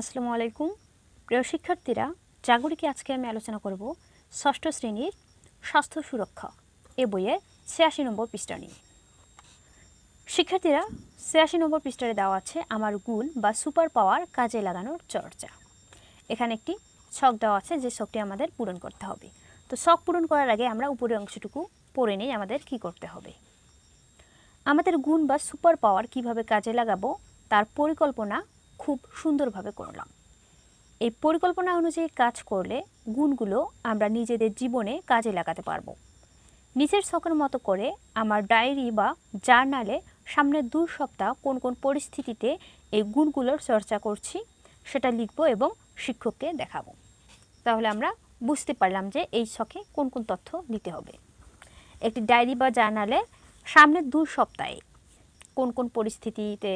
আসসালামু আলাইকুম। প্রিয় শিক্ষার্থীরা, জাগরিকে আজকে আমি আলোচনা করব ষষ্ঠ শ্রেণির স্বাস্থ্য সুরক্ষা এ বইয়ে ছিয়াশি নম্বর পৃষ্ঠা নিয়ে। শিক্ষার্থীরা, ছিয়াশি নম্বর পৃষ্ঠারে দেওয়া আছে আমার গুণ বা সুপার পাওয়ার কাজে লাগানোর চর্চা। এখানে একটি ছক দেওয়া আছে যে ছকটি আমাদের পূরণ করতে হবে। তো ছক পূরণ করার আগে আমরা উপরের অংশটুকু পড়ে নিই, আমাদের কি করতে হবে? আমাদের গুণ বা সুপার পাওয়ার কীভাবে কাজে লাগাবো, তার পরিকল্পনা খুব সুন্দরভাবে করলাম। এই পরিকল্পনা অনুযায়ী কাজ করলে গুণগুলো আমরা নিজেদের জীবনে কাজে লাগাতে পারব। নিচের ছকের মতো করে আমার ডায়েরি বা জার্নালে সামনের দু সপ্তাহ কোন কোন পরিস্থিতিতে এই গুণগুলোর চর্চা করছি সেটা লিখব এবং শিক্ষককে দেখাবো। তাহলে আমরা বুঝতে পারলাম যে এই ছকে কোন কোন তথ্য দিতে হবে। একটি ডায়েরি বা জার্নালে সামনের দু সপ্তাহে কোন কোন পরিস্থিতিতে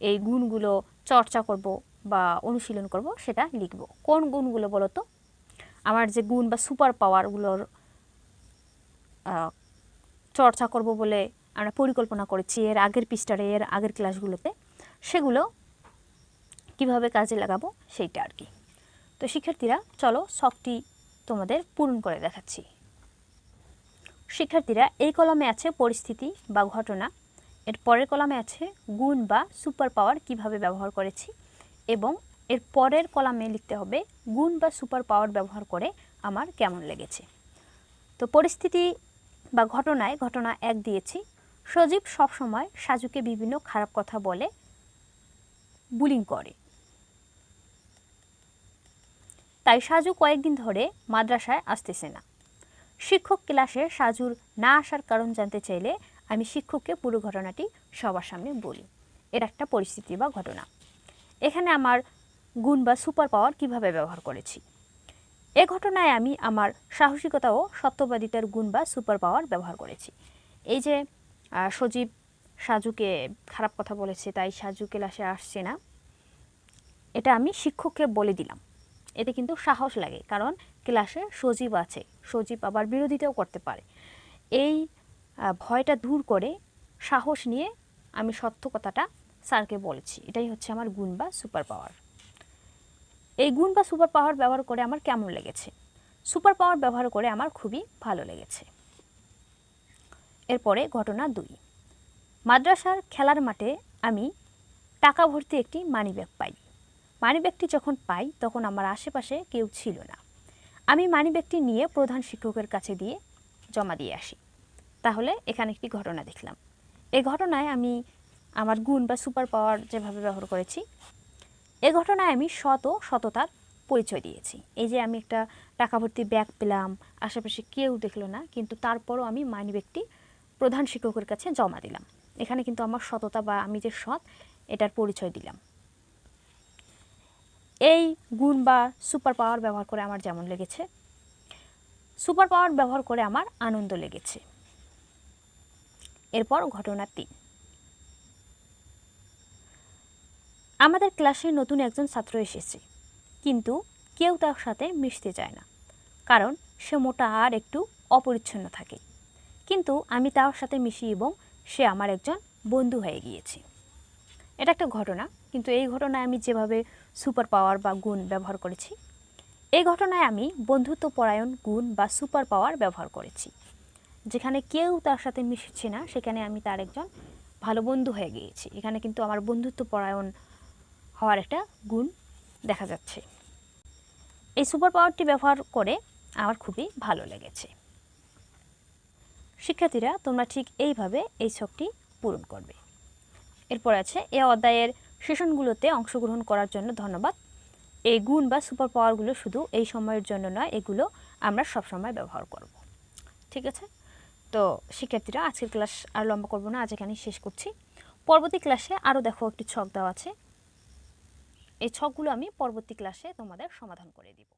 এই গুণগুলো চর্চা করব বা অনুশীলন করব, সেটা লিখব। কোন গুণগুলো বলো তো আমার যে গুণ বা সুপার পাওয়ারগুলোর চর্চা করব বলে আমরা পরিকল্পনা করেছি এর আগের পৃষ্ঠারে, এর আগের ক্লাসগুলোতে সেগুলো কীভাবে কাজে লাগাবো সেইটা আর কি। তো শিক্ষার্থীরা, চলো শখটি তোমাদের পূরণ করে দেখাচ্ছি। শিক্ষার্থীরা, এই কলমে আছে পরিস্থিতি বা ঘটনা। এর পরের কলামে আছে গুণ বা সুপার পাওয়ার কীভাবে ব্যবহার করেছি এবং এর পরের কলামে লিখতে হবে গুণ বা সুপার পাওয়ার ব্যবহার করে আমার কেমন লেগেছে। তো পরিস্থিতি বা ঘটনায় ঘটনা এক দিয়েছি। সজীব সবসময় সাজুকে বিভিন্ন খারাপ কথা বলে বুলিং করে। তাই সাজু কয়েকদিন ধরে মাদ্রাসায় আসতেছে না। শিক্ষক ক্লাসে সাজুর না আসার কারণ জানতে চাইলে আমি শিক্ষককে পুরো ঘটনাটি সবার সামনে বলি। এর একটা পরিস্থিতি বা ঘটনা। এখানে আমার গুণ বা সুপার পাওয়ার কীভাবে ব্যবহার করেছি? এ ঘটনায় আমি আমার সাহসিকতা ও সত্যবাদিতার গুণ বা সুপার পাওয়ার ব্যবহার করেছি। এই যে সজীব সাজুকে খারাপ কথা বলেছে, তাই সাজু ক্লাসে আসছে না। এটা আমি শিক্ষককে বলে দিলাম। এতে কিন্তু সাহস লাগে, কারণ ক্লাসে সজীব আছে। সজীব আবার বিরোধিতাও করতে পারে। এই ভয়টা দূর করে সাহস নিয়ে আমি সত্য কথাটা স্যারকে বলেছি। এটাই হচ্ছে আমার গুণ বা সুপার পাওয়ার এই গুণ বা সুপার পাওয়ার ব্যবহার করে আমার কেমন লেগেছে? সুপার পাওয়ার ব্যবহার করে আমার খুবই ভালো লেগেছে। এরপরে ঘটনা দুই। মাদ্রাসার খেলার মাঠে আমি টাকা ভর্তি একটি মানিব্যাগ পাই। মানিব্যাগটি যখন পাই, তখন আমার আশেপাশে কেউ ছিল না। আমি মানিব্যাগটি নিয়ে প্রধান শিক্ষকের কাছে দিয়ে জমা দিয়ে আসি। তাহলে এখানে একটি ঘটনা দেখলাম। এই ঘটনায় আমি আমার গুণ বা সুপার পাওয়ার যেভাবে ব্যবহার করেছি, এ ঘটনায় আমি শত সততার পরিচয় দিয়েছি। এই যে আমি একটা টাকা ভর্তি ব্যাগ পেলাম, আশেপাশে কেউ দেখল না, কিন্তু তারপরও আমি মানিব্যাগটি প্রধান শিক্ষকের কাছে জমা দিলাম। এখানে কিন্তু আমার সততা বা আমি যে সৎ, এটার পরিচয় দিলাম। এই গুণ বা সুপার পাওয়ার ব্যবহার করে আমার যেমন লেগেছে সুপার পাওয়ার ব্যবহার করে আমার আনন্দ লেগেছে। এরপর ঘটনা তিন আমাদের ক্লাসে নতুন একজন ছাত্র এসেছে, কিন্তু কেউ তার সাথে মিশতে চায় না, কারণ সে মোটা আর একটু অপরিচ্ছন্ন থাকে। কিন্তু আমি তার সাথে মিশি এবং সে আমার একজন বন্ধু হয়ে গিয়েছে। এটা একটা ঘটনা, কিন্তু এই ঘটনায় আমি যেভাবে সুপার পাওয়ার বা গুণ ব্যবহার করেছি, এই ঘটনায় আমি বন্ধুত্বপরায়ণ গুণ বা সুপার পাওয়ার ব্যবহার করেছি। যেখানে কেউ তার সাথে মিশছে না, সেখানে আমি তার একজন ভালো বন্ধু হয়ে গিয়েছি। এখানে কিন্তু আমার বন্ধুত্ব পরায়ণ হওয়ার একটা গুণ দেখা যাচ্ছে। এই সুপার পাওয়ারটি ব্যবহার করে আমার খুবই ভালো লেগেছে। শিক্ষার্থীরা, তোমরা ঠিক এইভাবে এই ছকটি পূরণ করবে। এরপর আছে, এ অধ্যায়ের সেশনগুলোতে অংশগ্রহণ করার জন্য ধন্যবাদ। এই গুণ বা সুপার পাওয়ারগুলো শুধু এই সময়ের জন্য নয়, এগুলো আমরা সবসময় ব্যবহার করব। ঠিক আছে? তো শিক্ষার্থীরা আজকের ক্লাস আর লম্বা করব না, আজ এখানেই শেষ করছি। পরবর্তী ক্লাসে আরও দেখো একটি ছক দেওয়া আছে। এই ছকগুলো আমি পরবর্তী ক্লাসে তোমাদের সমাধান করে দিব।